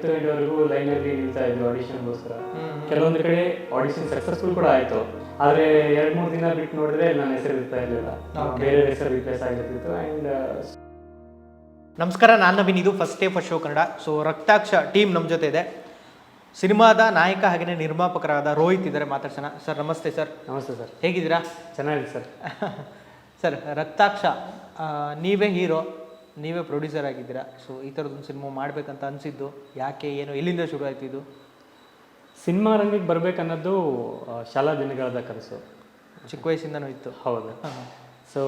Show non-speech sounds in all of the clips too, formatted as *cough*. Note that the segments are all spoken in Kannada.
ಹತ್ತು ಗಂಟೆವರೆಗೂ ಲೈನಲ್ಲಿ ನಿಲ್ತಾ ಇದ್ವಿ ಆಡಿಷನ್ಗೋಸ್ಕರ. ಕೆಲವೊಂದು ಕಡೆ ಆಡಿಷನ್ ಸಕ್ಸಸ್ಫುಲ್ ಕೂಡ ಆಯ್ತು. ಆದ್ರೆ ಎರಡ್ ಮೂರು ದಿನ ಬಿಟ್ಟು ನೋಡಿದ್ರೆ ನನ್ನ ಹೆಸರು ಇರ್ತಾ ಇರಲಿಲ್ಲ. ಬೇರೆ ಹೆಸರು ರಿಪ್ಲೇಸ್ ಆಗಿರ್ತಿತ್ತು ಅಂಡ್ ನಮಸ್ಕಾರ ನಾನು ನವೀನ್. ಇದು first day first show Kannada. So Rakthaksha team ನಮ್ಮ ಜೊತೆ ಇದೆ. ಸಿನಿಮಾದ ನಾಯಕ ಹಾಗೆಯೇ ನಿರ್ಮಾಪಕರಾದ ರೋಹಿತ್ ಇದ್ದಾರೆ ಮಾತಾಡ್ಸೋಣ. ಸರ್ ನಮಸ್ತೆ ಸರ್. ನಮಸ್ತೆ ಸರ್. ಹೇಗಿದ್ದೀರಾ? ಚೆನ್ನಾಗಿದೆ ಸರ್. *laughs* ಸರ್ ರಕ್ತಾಕ್ಷ ನೀವೇ ಹೀರೋ. ನೀವೇ ಪ್ರೊಡ್ಯೂಸರ್ ಆಗಿದ್ದೀರಾ? ಸೊ ಈ ಥರದೊಂದು ಸಿನಿಮಾ ಮಾಡಬೇಕಂತ ಅನಿಸಿದ್ದು ಯಾಕೆ ಏನು ಎಲ್ಲಿಂದ ಶುರು ಆಯ್ತು ಇದು? ಸಿನಿಮಾ ರಂಗಕ್ಕೆ ಬರಬೇಕನ್ನೋದು ಶಾಲಾ ದಿನಗಳದ ಕನಸು. ಚಿಕ್ಕ ವಯಸ್ಸಿಂದನೂ ಇತ್ತು. ಹೌದು. ಸೊ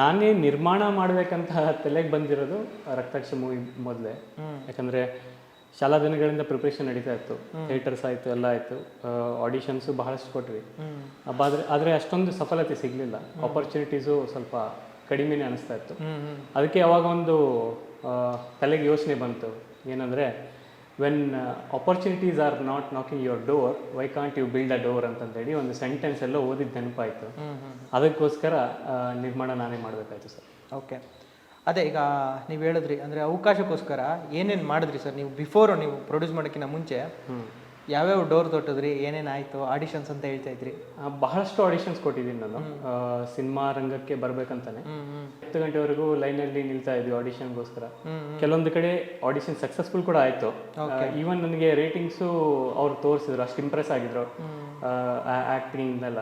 ನಾನೇ ನಿರ್ಮಾಣ ಮಾಡಬೇಕಂತ ತಲೆಗೆ ಬಂದಿರೋದು ರಕ್ತಾಕ್ಷ ಮೂವಿ ಮೊದಲೇ. ಯಾಕಂದ್ರೆ ಶಾಲಾ ದಿನಗಳಿಂದ ಪ್ರಿಪ್ರೇಷನ್ ನಡೀತಾ ಇತ್ತು. ಥಿಯೇಟರ್ಸ್ ಆಯಿತು ಎಲ್ಲ ಆಯಿತು. ಆಡಿಷನ್ಸು ಬಹಳಷ್ಟು ಕೊಟ್ವಿ. ಆದರೆ ಆದ್ರೆ ಆದರೆ ಅಷ್ಟೊಂದು ಸಫಲತೆ ಸಿಗಲಿಲ್ಲ. ಆಪರ್ಚುನಿಟೀಸು ಸ್ವಲ್ಪ ಕಡಿಮೆನೇ ಅನಿಸ್ತಾ ಇತ್ತು. ಅದಕ್ಕೆ ಯಾವಾಗ ಒಂದು ತಲೆಗೆ ಯೋಚನೆ ಬಂತು. ಏನಂದರೆ when opportunities are not knocking your door why can't you build a door ಅಂತಂದೇಳಿ ಒಂದು ಸೆಂಟೆನ್ಸ್ ಎಲ್ಲ ಓದಿದ್ದು ನೆನಪಾಯಿತು. ಅದಕ್ಕೋಸ್ಕರ ನಿರ್ಮಾಣ ನಾನೇ ಮಾಡಬೇಕಾಯ್ತು ಸರ್. ಓಕೆ. ಅದೇ ಈಗ ನೀವು ಹೇಳಿದ್ರಿ ಅಂದರೆ ಅವಕಾಶಕ್ಕೋಸ್ಕರ ಏನೇನು ಮಾಡಿದ್ರಿ ಸರ್? ನೀವು ಬಿಫೋರ್ ನೀವು ಪ್ರೊಡ್ಯೂಸ್ ಮಾಡೋಕ್ಕಿಂತ ಮುಂಚೆ ಯಾವ್ಯಾವ ಡೋರ್ ತೊಟ್ಟಿದ್ರಿ? ಏನೇನು ಆಯಿತು? ಆಡಿಷನ್ಸ್ ಅಂತ ಹೇಳ್ತಾ ಇದ್ರಿ. ಆ, ಬಹಳಷ್ಟು ಆಡಿಷನ್ಸ್ ಕೊಟ್ಟಿದ್ದೀನಿ ನಾನು. ಸಿನಿಮಾ ರಂಗಕ್ಕೆ ಬರ್ಬೇಕಂತಾನೆ. ಹತ್ತು ಗಂಟೆವರೆಗೂ ಲೈನಲ್ಲಿ ನಿಲ್ತಾ ಇದ್ವಿ ಆಡಿಷನ್ಗೋಸ್ಕರ. ಕೆಲವೊಂದು ಕಡೆ ಆಡಿಷನ್ ಸಕ್ಸಸ್ಫುಲ್ ಕೂಡ ಆಯಿತು. ಈವನ್ ನನಗೆ ರೇಟಿಂಗ್ಸು ಅವ್ರು ತೋರಿಸಿದ್ರು ಅಷ್ಟು ಇಂಪ್ರೆಸ್ ಆಗಿದ್ರು. ಆ್ಯಕ್ಟಿಂಗ್ ಎಲ್ಲ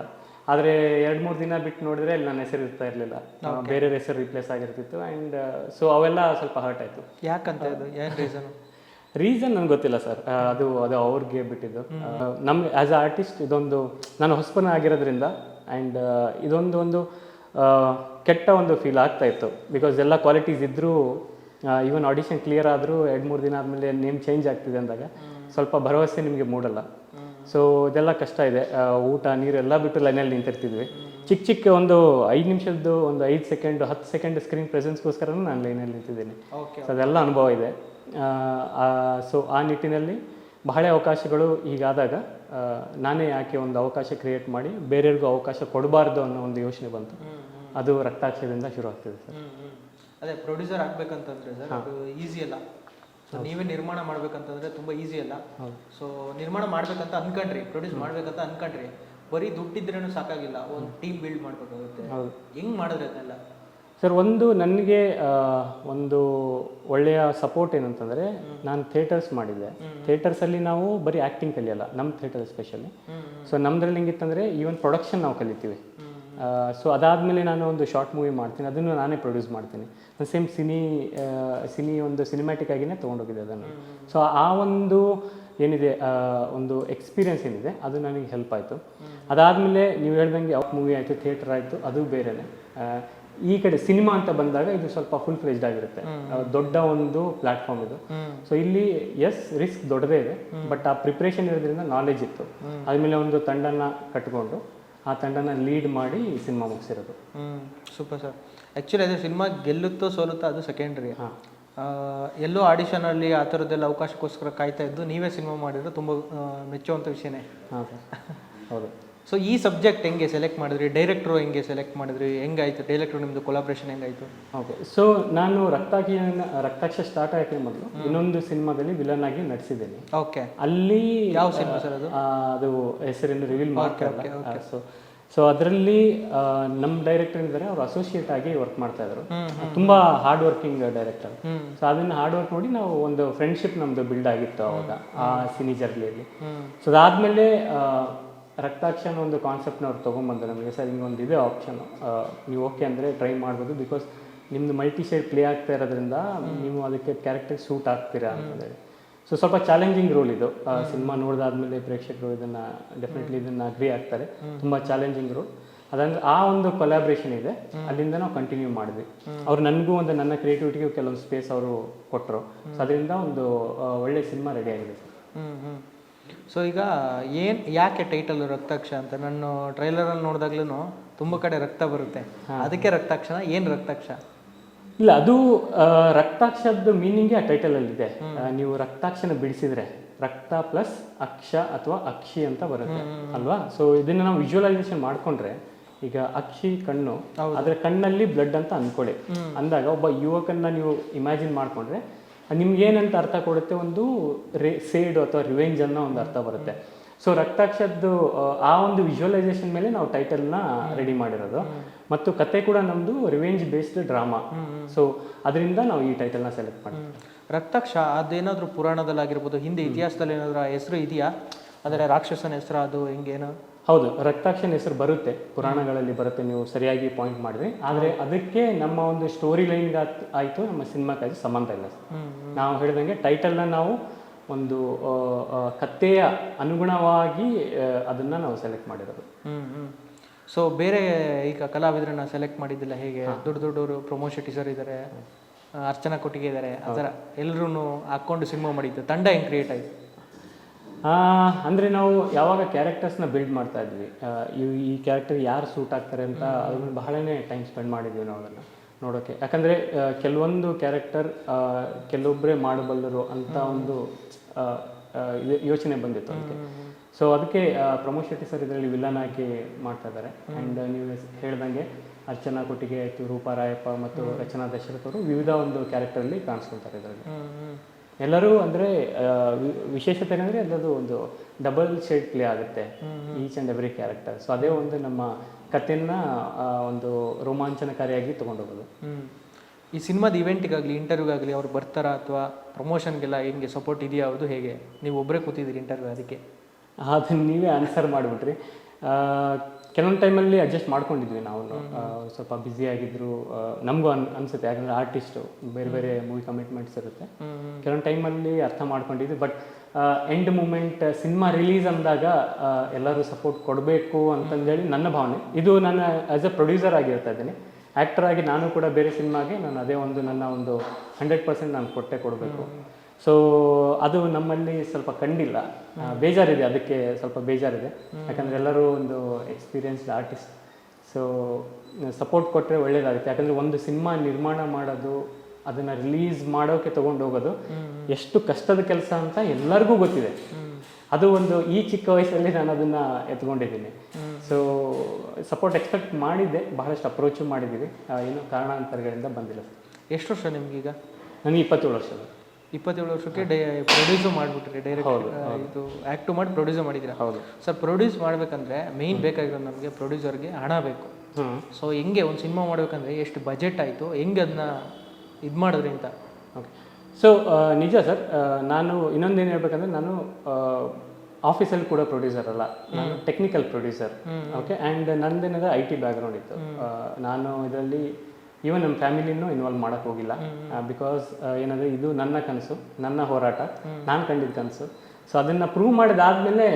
ಆದರೆ ಎರಡು ಮೂರು ದಿನ ಬಿಟ್ಟು ನೋಡಿದ್ರೆ ಅಲ್ಲಿ ನನ್ನ ಹೆಸರು ಇರ್ತಾ ಇರಲಿಲ್ಲ. ಬೇರೆ ಹೆಸರು ರಿಪ್ಲೇಸ್ ಆಗಿರ್ತಿತ್ತು. ಆ್ಯಂಡ್ ಸೊ ಅವೆಲ್ಲ ಸ್ವಲ್ಪ ಹರ್ಟ್ ಆಯಿತು. ಯಾಕಂತ ಏನು ರೀಸನು ರೀಸನ್ ನನಗೆ ಗೊತ್ತಿಲ್ಲ ಸರ್ ಅದು ಅದು ಅವ್ರಿಗೆ ಬಿಟ್ಟಿದ್ದು. ನಮ್ಗೆ ಆ್ಯಸ್ ಅ ಆರ್ಟಿಸ್ಟ್ ಇದೊಂದು ನಾನು ಹೊಸಪನ ಆಗಿರೋದ್ರಿಂದ ಆ್ಯಂಡ್ ಇದೊಂದು ಒಂದು ಕೆಟ್ಟ ಒಂದು ಫೀಲ್ ಆಗ್ತಾ ಇತ್ತು. ಬಿಕಾಸ್ ಎಲ್ಲ ಕ್ವಾಲಿಟೀಸ್ ಇದ್ದರೂ ಈವನ್ ಆಡಿಷನ್ ಕ್ಲಿಯರ್ ಆದರೂ ಎರಡು ಮೂರು ದಿನ ಆದಮೇಲೆ ನೇಮ್ ಚೇಂಜ್ ಆಗ್ತಿದೆ ಅಂದಾಗ ಸ್ವಲ್ಪ ಭರವಸೆ ನಿಮಗೆ ಮೂಡಲ್ಲ. ಸೊ ಇದೆಲ್ಲ ಕಷ್ಟ ಇದೆ. ಊಟ ನೀರು ಎಲ್ಲ ಬಿಟ್ಟು ಲೈನಲ್ಲಿ ನಿಂತಿರ್ತಿದ್ವಿ. ಚಿಕ್ಕ ಚಿಕ್ಕ ಒಂದು ಐದು ನಿಮಿಷದ್ದು ಒಂದು ಐದು ಸೆಕೆಂಡ್ ಹತ್ತು ಸೆಕೆಂಡ್ ಸ್ಕ್ರೀನ್ ಪ್ರೆಸೆನ್ಸ್ಗೋಸ್ಕರನೂ ನಾನು ಲೈನಲ್ಲಿ ನಿಂತಿದ್ದೀನಿ. ಸೊ ಅದೆಲ್ಲ ಅನುಭವ ಇದೆ. ಸೊ ಆ ನಿಟ್ಟಿನಲ್ಲಿ ಬಹಳ ಅವಕಾಶಗಳು ಈಗಾದಾಗ ನಾನೇ ಯಾಕೆ ಒಂದು ಅವಕಾಶ ಕ್ರಿಯೇಟ್ ಮಾಡಿ ಬೇರೆಯವ್ರಿಗೂ ಅವಕಾಶ ಕೊಡಬಾರ್ದು ಅನ್ನೋ ಒಂದು ಯೋಚನೆ ಬಂತು. ಅದು ರಕ್ತಾಕ್ಷರದಿಂದ ಶುರು ಆಗ್ತಿದೆ ಸರ್ ಅದೇ ಪ್ರೊಡ್ಯೂಸರ್ ಆಗ್ಬೇಕಂತಂದ್ರೆ ಸರ್ ಅದು ಈಸಿ ಅಲ್ಲ. ಸೊ ನೀವೇ ನಿರ್ಮಾಣ ಮಾಡ್ಬೇಕಂತಂದ್ರೆ ತುಂಬಾ ಈಸಿ ಅಲ್ಲ. ಸೊ ನಿರ್ಮಾಣ ಮಾಡ್ಬೇಕಂತ ಅನ್ಕೊಂಡ್ರಿ ಪ್ರೊಡ್ಯೂಸ್ ಮಾಡ್ಬೇಕಂತ ಅನ್ಕೊಂಡ್ರಿ. ಬರೀ ದುಡ್ಡಿದ್ರೇನು ಸಾಕಾಗಿಲ್ಲ. ಒಂದು ಟೀಮ್ ಬಿಲ್ಡ್ ಮಾಡ್ಬೇಕಾಗುತ್ತೆ. ಹೆಂಗ್ ಮಾಡಿದ್ರೆ ಅದನ್ನೆಲ್ಲ? ಸರ್ ಒಂದು ನನಗೆ ಒಂದು ಒಳ್ಳೆಯ ಸಪೋರ್ಟ್ ಏನಂತಂದರೆ ನಾನು ಥಿಯೇಟರ್ಸ್ ಮಾಡಿದ್ದೆ. ಥಿಯೇಟರ್ಸಲ್ಲಿ ನಾವು ಬರೀ ಆ್ಯಕ್ಟಿಂಗ್ ಕಲಿಯಲ್ಲ ನಮ್ಮ ಥಿಯೇಟರ್ ಸ್ಪೆಷಲಿ ಸೊ ನಮ್ಮದ್ರಲ್ಲಿ ಹೆಂಗಿತ್ತಂದರೆ ಈವನ್ ಪ್ರೊಡಕ್ಷನ್ ನಾವು ಕಲಿತೀವಿ. ಸೊ ಅದಾದಮೇಲೆ ನಾನು ಒಂದು ಶಾರ್ಟ್ ಮೂವಿ ಮಾಡ್ತೀನಿ ಅದನ್ನು ನಾನೇ ಪ್ರೊಡ್ಯೂಸ್ ಮಾಡ್ತೀನಿ. ಸೇಮ್ ಸಿನಿ ಸಿನಿ ಒಂದು ಸಿನಿಮ್ಯಾಟಿಕ್ ಆಗಿನೇ ತೊಗೊಂಡೋಗಿದೆ ಅದನ್ನು. ಸೊ ಆ ಒಂದು ಏನಿದೆ ಒಂದು ಎಕ್ಸ್ಪೀರಿಯನ್ಸ್ ಏನಿದೆ ಅದು ನನಗೆ ಹೆಲ್ಪ್ ಆಯಿತು. ಅದಾದಮೇಲೆ ನೀವು ಹೇಳ್ದಂಗೆ ಯಾವ ಮೂವಿ ಆಯಿತು ಥಿಯೇಟರ್ ಆಯಿತು ಅದು ಬೇರೆನೆ. ಆ, ಈ ಕಡೆ ಸಿನಿಮಾ ಅಂತ ಬಂದಾಗ ಇದು ಸ್ವಲ್ಪ ಫುಲ್ ಫ್ಲೆಜ್ಡ್ ಆಗಿರುತ್ತೆ. ದೊಡ್ಡ ಒಂದು ಪ್ಲಾಟ್ಫಾರ್ಮ್ ಇದು. ಸೊ ಇಲ್ಲಿ ಎಸ್ ರಿಸ್ಕ್ ದೊಡ್ಡದೇ ಇದೆ ಬಟ್ ಆ ಪ್ರಿಪ್ರೇಷನ್ ಇರೋದ್ರಿಂದ ನಾಲೆಜ್ ಇತ್ತು. ಆದ್ಮೇಲೆ ಒಂದು ತಂಡನ ಕಟ್ಕೊಂಡು ಆ ತಂಡನ ಲೀಡ್ ಮಾಡಿ ಸಿನಿಮಾ ಮುಗಿಸಿರೋದು. ಸೂಪರ್ ಸರ್ ಆ್ಯಕ್ಚುಲಿ ಅದೇ ಸಿನಿಮಾ ಗೆಲ್ಲುತ್ತೋ ಸೋಲುತ್ತೋ ಅದು ಸೆಕೆಂಡ್ರಿ ಆಡಿಷನ್ ಆಡಿಷನಲ್ಲಿ ಆ ಥರದ್ದೆಲ್ಲ ಅವಕಾಶಕ್ಕೋಸ್ಕರ ಕಾಯ್ತಾ ಇದ್ದು ನೀವೇ ಸಿನಿಮಾ ಮಾಡಿದ್ರೆ ತುಂಬ ಮೆಚ್ಚುವಂಥ ವಿಷಯನೇ. ಹಾಂ ಸರ್ ಹೌದು. ಸೊ ಈ ಸಬ್ಜೆಕ್ಟ್ ಹೆಂಗೆ ಸೆಲೆಕ್ಟ್ ಮಾಡಿದ್ರಿ? ಡೈರೆಕ್ಟ್ರು ಹೆಂಗೆ ಸೆಲೆಕ್ಟ್ ಮಾಡಿದ್ರಿ? ಹೆಂಗಾಯ್ತು? ಡೈರೆಕ್ಟ್ರು ನಿಮ್ಮದು ಕೊಲಾಬ್ರೇಷನ್ ಹೆಂಗಾಯ್ತು? ಓಕೆ ಸೊ ನಾನು ರಕ್ತಾಕ್ಷಿ ರಕ್ತಾಕ್ಷ ಸ್ಟಾರ್ಟ್ ಆಯ್ತು ಮೊದಲು ಇನ್ನೊಂದು ಸಿನಿಮಾದಲ್ಲಿ ವಿಲನ್ ಆಗಿ ನಟಿಸಿದ್ದೇನೆ ಓಕೆ ಅಲ್ಲಿ ಯಾವ ಸಿನಿಮಾ ಸರ್ ಅದು? ಅದು ಹೆಸರಿನ ರಿವೀಲ್ ಮಾಡ್ತಾರಲ್ಲ ಸೊ ಸೊ ಅದರಲ್ಲಿ ನಮ್ಮ ಡೈರೆಕ್ಟರ್ ಇದ್ದಾರೆ. ಅವರು ಅಸೋಸಿಯೇಟ್ ಆಗಿ ವರ್ಕ್ ಮಾಡ್ತಾ ಇದ್ರು. ತುಂಬಾ ಹಾರ್ಡ್ ವರ್ಕಿಂಗ್ ಡೈರೆಕ್ಟರ್ ಸೊ ಅದನ್ನ ಹಾರ್ಡ್ ವರ್ಕ್ ನೋಡಿ ನಾವು ಒಂದು ಫ್ರೆಂಡ್ಶಿಪ್ ನಮ್ದು ಬಿಲ್ಡ್ ಆಗಿತ್ತು ಅವಾಗ ಆ ಸಿನಿ ಜರ್ನಿಯಲ್ಲಿ ಸೊ ಅದಾದ್ಮೇಲೆ ಆ, ರಕ್ತಾಕ್ಷ ಅನ್ನೋ ಒಂದು ಕಾನ್ಸೆಪ್ಟ್ನ ಅವ್ರು ತೊಗೊಂಬಂದ್ರು ನಮಗೆ. ಸರ್ ಹಿಂಗೆ ಒಂದು ಇದೆ ಆಪ್ಷನ್ ನೀವು ಓಕೆ ಅಂದರೆ ಟ್ರೈ ಮಾಡ್ಬೋದು ಬಿಕಾಸ್ ನಿಮ್ಮದು ಮಲ್ಟಿ ಸೈಡ್ ಪ್ಲೇ ಆಗ್ತಾ ಇರೋದ್ರಿಂದ ನೀವು ಅದಕ್ಕೆ ಕ್ಯಾರೆಕ್ಟರ್ ಸೂಟ್ ಆಗ್ತೀರಾ ಅಂತಂದೇಳಿ ಸೊ ಸ್ವಲ್ಪ ಚಾಲೆಂಜಿಂಗ್ ರೋಲ್ ಇದು. ಸಿನಿಮಾ ನೋಡಿದಾದ್ಮೇಲೆ ಪ್ರೇಕ್ಷಕರು ಇದನ್ನ ಡೆಫಿನೆಟ್ಲಿ ಇದನ್ನ ಅಗ್ರಿ ಆಗ್ತಾರೆ. ತುಂಬಾ ಚಾಲೆಂಜಿಂಗ್ ರೋಲ್ ಅದಂದ್ರೆ ಆ ಒಂದು ಕೊಲಾಬ್ರೇಷನ್ ಇದೆ. ಅಲ್ಲಿಂದ ನಾವು ಕಂಟಿನ್ಯೂ ಮಾಡಿದ್ವಿ. ಅವ್ರು ನನಗೂ ಒಂದು ನನ್ನ ಕ್ರಿಯೇಟಿವಿಟಿಗೂ ಕೆಲವೊಂದು ಸ್ಪೇಸ್ ಅವರು ಕೊಟ್ಟರು ಸೊ ಅದರಿಂದ ಒಂದು ಒಳ್ಳೆ ಸಿನಿಮಾ ರೆಡಿ ಆಗಿದೆ. ಸರ್ ಸೊ ಈಗ ಏನು ಯಾಕೆ ಟೈಟಲ್ ರಕ್ತಾಕ್ಷ ಅಂತ ನಾನು ಟ್ರೈಲರಲ್ಲಿ ನೋಡಿದಾಗ್ಲೂ ತುಂಬ ಕಡೆ ರಕ್ತ ಬರುತ್ತೆ. ಅದಕ್ಕೆ ರಕ್ತಾಕ್ಷನ ಏನು ರಕ್ತಾಕ್ಷ? ಇಲ್ಲ ಅದು ರಕ್ತಾಕ್ಷದ ಮೀನಿಂಗೇ ಆ ಟೈಟಲ್ ಅಲ್ಲಿ ಇದೆ. ನೀವು ರಕ್ತಾಕ್ಷನ ಬಿಡಿಸಿದ್ರೆ ರಕ್ತ ಪ್ಲಸ್ ಅಕ್ಷ ಅಥವಾ ಅಕ್ಷಿ ಅಂತ ಬರುತ್ತೆ. ಅಲ್ವಾ? ಸೊ ಇದನ್ನ ನಾವು ವಿಜುವಲೈಸೇಷನ್ ಮಾಡ್ಕೊಂಡ್ರೆ ಈಗ ಅಕ್ಷಿ ಕಣ್ಣು ಅದರ ಕಣ್ಣಲ್ಲಿ ಬ್ಲಡ್ ಅಂತ ಅನ್ಕೊಳ್ಳಿ. ಅಂದಾಗ ಒಬ್ಬ ಯುವಕನ್ನ ನೀವು ಇಮ್ಯಾಜಿನ್ ಮಾಡ್ಕೊಂಡ್ರೆ ನಿಮ್ಗೇನಂತ ಅರ್ಥ ಕೊಡುತ್ತೆ? ಒಂದು ರೇ ಸೇಡ್ ಅಥವಾ ರಿವೆಂಜ್ ಅನ್ನೋ ಒಂದು ಅರ್ಥ ಬರುತ್ತೆ. ಸೊ ರಕ್ತಾಕ್ಷದ್ದು ಆ, ಒಂದು ವಿಜುವಲೈಸೇಷನ್ ಮೇಲೆ ನಾವು ಟೈಟಲ್ನ ರೆಡಿ ಮಾಡಿರೋದು. ಮತ್ತು ಕತೆ ಕೂಡ ನಮ್ಮದು ರಿವೆಂಜ್ ಬೇಸ್ಡ್ ಡ್ರಾಮಾ ಸೊ ಅದರಿಂದ ನಾವು ಈ ಟೈಟಲ್ನ ಸೆಲೆಕ್ಟ್ ಮಾಡ್ತೀವಿ. ರಕ್ತಾಕ್ಷ ಅದೇನಾದ್ರೂ ಪುರಾಣದಲ್ಲಾಗಿರ್ಬೋದು ಹಿಂದೆ ಇತಿಹಾಸದಲ್ಲಿ ಏನಾದ್ರೂ ಆ ಹೆಸರು ಇದೆಯಾ? ಅಂದರೆ ರಾಕ್ಷಸನ ಹೆಸರು ಅದು ಹೆಂಗೇನು? ಹೌದು ರಕ್ತಾಕ್ಷನ ಹೆಸರು ಬರುತ್ತೆ. ಪುರಾಣಗಳಲ್ಲಿ ಬರುತ್ತೆ ನೀವು ಸರಿಯಾಗಿ ಪಾಯಿಂಟ್ ಮಾಡಿದ್ರಿ. ಆದರೆ ಅದಕ್ಕೆ ನಮ್ಮ ಒಂದು ಸ್ಟೋರಿ ಲೈನ್ ಆಯಿತು ನಮ್ಮ ಸಿನಿಮಾಕ್ಕಾಗಿ ಸಂಬಂಧ ಇಲ್ಲ ನಾವು ಹೇಳಿದಂಗೆ ಟೈಟಲ್ನ ನಾವು ಒಂದು ಕಥೆಯ ಅನುಗುಣವಾಗಿ ಅದನ್ನು ನಾವು ಸೆಲೆಕ್ಟ್ ಮಾಡಿರೋದು. ಸೊ ಬೇರೆ ಈಗ ಕಲಾವಿದರನ್ನ ಸೆಲೆಕ್ಟ್ ಮಾಡಿದ್ದಿಲ್ಲ ಹೇಗೆ? ದೊಡ್ಡ ದೊಡ್ಡವರು ಪ್ರಮೋದ್ ಶೆಟ್ಟಿ ಸರ್ ಇದ್ದಾರೆ ಅರ್ಚನಾ ಕೊಟ್ಟಿಗೆ ಇದ್ದಾರೆ ಆ ಥರ ಎಲ್ಲರೂ ಹಾಕ್ಕೊಂಡು ಸಿನಿಮಾ ಮಾಡಿದ್ದು ತಂಡ ಹೆಂಗೆ ಕ್ರಿಯೇಟ್ ಆಯಿತು? ಅಂದ್ರೆ ನಾವು ಯಾವಾಗ ಕ್ಯಾರೆಕ್ಟರ್ಸ್ನ ಬಿಲ್ಡ್ ಮಾಡ್ತಾ ಇದ್ವಿ ಇವು ಈ ಕ್ಯಾರೆಕ್ಟರ್ ಯಾರು ಸೂಟ್ ಆಗ್ತಾರೆ ಅಂತ ಅದನ್ನು ಬಹಳನೇ ಟೈಮ್ ಸ್ಪೆಂಡ್ ಮಾಡಿದ್ವಿ ನಾವು ಅದನ್ನು ನೋಡೋಕೆ. ಯಾಕಂದರೆ ಕೆಲವೊಂದು ಕ್ಯಾರೆಕ್ಟರ್ ಕೆಲವೊಬ್ಬರೇ ಮಾಡಬಲ್ಲರು ಅಂತ ಒಂದು ಯೋಚನೆ ಬಂದಿತ್ತು ಅದಕ್ಕೆ. ಸೊ ಅದಕ್ಕೆ ಪ್ರಮೋದ್ ಶೆಟ್ಟಿ ಸರ್ ಇದರಲ್ಲಿ ವಿಲನ್ ಆಗಿ ಮಾಡ್ತಾ ಇದ್ದಾರೆ. ಆ್ಯಂಡ್ ನೀವು ಹೇಳ್ದಂಗೆ ಅರ್ಚನಾ ಕೊಟ್ಟಿಗೆ ಆಯಿತು ರೂಪಾ ರಾಯಪ್ಪ ಮತ್ತು ರಚನಾ ದಶರಥ್ ಅವರು ವಿವಿಧ ಒಂದು ಕ್ಯಾರೆಕ್ಟರಲ್ಲಿ ಕಾಣಿಸ್ಕೊಳ್ತಾರೆ ಇದರಲ್ಲಿ. ಎಲ್ಲರೂ ಅಂದರೆ ವಿಶೇಷತೆ ಏನಂದರೆ ಎಲ್ಲದು ಒಂದು ಡಬಲ್ ಶೇಡ್ ಪ್ಲೇ ಆಗುತ್ತೆ. Each and every character so ಅದೇ ಒಂದು ನಮ್ಮ ಕಥೆನ ಒಂದು ರೋಮಾಂಚನಕಾರಿಯಾಗಿ ತೊಗೊಂಡೋಗೋದು. ಈ ಸಿನಿಮಾದ ಇವೆಂಟಿಗಾಗಲಿ ಇಂಟರ್ವ್ಯೂಗಾಗಲಿ ಅವ್ರು ಬರ್ತಾರಾ ಅಥವಾ ಪ್ರಮೋಷನ್ಗೆಲ್ಲ ಹೆಂಗೆ ಸಪೋರ್ಟ್ ಇದೆಯಾ ಅದು ಹೇಗೆ? ನೀವು ಒಬ್ಬರೇ ಕೂತಿದ್ದೀರಿ ಇಂಟರ್ವ್ಯೂ ಅದಕ್ಕೆ. ಅದನ್ನು ನೀವೇ ಆನ್ಸರ್ ಮಾಡಿಬಿಟ್ರಿ. ಕೆಲವೊಂದು ಟೈಮಲ್ಲಿ ಅಡ್ಜಸ್ಟ್ ಮಾಡ್ಕೊಂಡಿದ್ವಿ ನಾವು. ಸ್ವಲ್ಪ ಬ್ಯುಸಿ ಆಗಿದ್ರು. ನಮಗೂ ಅನ್ ಅನ್ಸುತ್ತೆ. ಯಾಕಂದ್ರೆ ಆರ್ಟಿಸ್ಟ್ ಬೇರೆ ಬೇರೆ ಮೂವಿ ಕಮಿಟ್ಮೆಂಟ್ಸ್ ಇರುತ್ತೆ. ಕೆಲವೊಂದು ಟೈಮಲ್ಲಿ ಅರ್ಥ ಮಾಡ್ಕೊಂಡಿದ್ವಿ. But end moment cinema release ಅಂದಾಗ ಎಲ್ಲರೂ ಸಪೋರ್ಟ್ ಕೊಡಬೇಕು ಅಂತಂದೇಳಿ ನನ್ನ ಭಾವನೆ. ಇದು ನಾನು ಆಸ್ ಎ ಪ್ರೊಡ್ಯೂಸರ್ ಆಗಿರ್ತಾ ಇದ್ದೀನಿ. ಆ್ಯಕ್ಟರ್ ಆಗಿ ನಾನು ಕೂಡ ಬೇರೆ ಸಿನಿಮಾಗೆ ನಾನು ಅದೇ ಒಂದು ನನ್ನ ಒಂದು ಹಂಡ್ರೆಡ್ ಪರ್ಸೆಂಟ್ ನಾನು ಕೊಟ್ಟೆ ಕೊಡಬೇಕು. ಸೊ ಅದು ನಮ್ಮಲ್ಲಿ ಸ್ವಲ್ಪ ಕಂಡಿಲ್ಲ. ಬೇಜಾರಿದೆ ಅದಕ್ಕೆ ಸ್ವಲ್ಪ ಬೇಜಾರಿದೆ. ಯಾಕಂದರೆ ಎಲ್ಲರೂ ಒಂದು ಎಕ್ಸ್ಪೀರಿಯನ್ಸ್ಡ್ ಆರ್ಟಿಸ್ಟ್ ಸೊ ಸಪೋರ್ಟ್ ಕೊಟ್ಟರೆ ಒಳ್ಳೇದಾಗುತ್ತೆ. ಯಾಕಂದರೆ ಒಂದು ಸಿನಿಮಾ ನಿರ್ಮಾಣ ಮಾಡೋದು ಅದನ್ನು ರಿಲೀಸ್ ಮಾಡೋಕೆ ತೊಗೊಂಡು ಹೋಗೋದು ಎಷ್ಟು ಕಷ್ಟದ ಕೆಲಸ ಅಂತ ಎಲ್ಲರಿಗೂ ಗೊತ್ತಿದೆ. ಅದು ಒಂದು ಈ ಚಿಕ್ಕ ವಯಸ್ಸಲ್ಲಿ ನಾನು ಅದನ್ನು ಎತ್ಕೊಂಡಿದ್ದೀನಿ. ಸೊ ಸಪೋರ್ಟ್ ಎಕ್ಸ್ಪೆಕ್ಟ್ ಮಾಡಿದ್ದೆ ಬಹಳಷ್ಟು ಅಪ್ರೋಚು ಮಾಡಿದ್ದೀವಿ. ಏನು ಕಾರಣಾಂತರಗಳಿಂದ ಬಂದಿಲ್ಲ. ಸರ್ ಎಷ್ಟು ವರ್ಷ ನಿಮ್ಗೀಗ? ನನಗೆ ಇಪ್ಪತ್ತೇಳು ವರ್ಷದ ಇಪ್ಪತ್ತೇಳು ವರ್ಷಕ್ಕೆ ಡೈ ಪ್ರೊಡ್ಯೂಸು ಮಾಡಿಬಿಟ್ರಿ ಡೈರೆಕ್ಟ್ ಇದು ಆ್ಯಕ್ಟು ಮಾಡಿ ಪ್ರೊಡ್ಯೂಸು ಮಾಡಿದ್ದೀರಾ ಹೌದು. ಸರ್ ಪ್ರೊಡ್ಯೂಸ್ ಮಾಡಬೇಕಂದ್ರೆ ಮೇಯ್ನ್ ಬೇಕಾಗಿರೋದು ನಮಗೆ ಪ್ರೊಡ್ಯೂಸರ್ಗೆ ಹಣ ಬೇಕು. ಸೊ ಹೆಂಗೆ ಒಂದು ಸಿನಿಮಾ ಮಾಡ್ಬೇಕಂದ್ರೆ ಎಷ್ಟು ಬಜೆಟ್ ಆಯಿತು ಹೆಂಗೆ ಅದನ್ನ ಇದು ಮಾಡಿದ್ರಿ ಅಂತ. ಓಕೆ ಸೊ ನಿಜ ಸರ್ ನಾನು ಇನ್ನೊಂದೇನು ಹೇಳ್ಬೇಕಂದ್ರೆ ನಾನು ಆಫೀಸಲ್ಲಿ ಕೂಡ ಪ್ರೊಡ್ಯೂಸರ್ ಅಲ್ಲ. ನಾನು ಟೆಕ್ನಿಕಲ್ ಪ್ರೊಡ್ಯೂಸರ್ ಓಕೆ ಆ್ಯಂಡ್ ನಂದೇನದ ಐ ಟಿ ಬ್ಯಾಕ್ಗ್ರೌಂಡ್ ಇತ್ತು. ನಾನು ಇದರಲ್ಲಿ ಈವನ್ ನಮ್ಮ ಫ್ಯಾಮಿಲಿನೂ ಇನ್ವಾಲ್ವ್ ಮಾಡಕ್ ಹೋಗಿಲ್ಲ. ಬಿಕಾಸ್ ಏನಂದ್ರೆ ಇದು ನನ್ನ ಕನಸು ನನ್ನ ಹೋರಾಟ ನಾನು ಕಂಡಿದ್ದ ಕನಸು. ಸೊ ಅದನ್ನ ಪ್ರೂವ್ ಮಾಡಿದಾದ್ಮೇಲೆ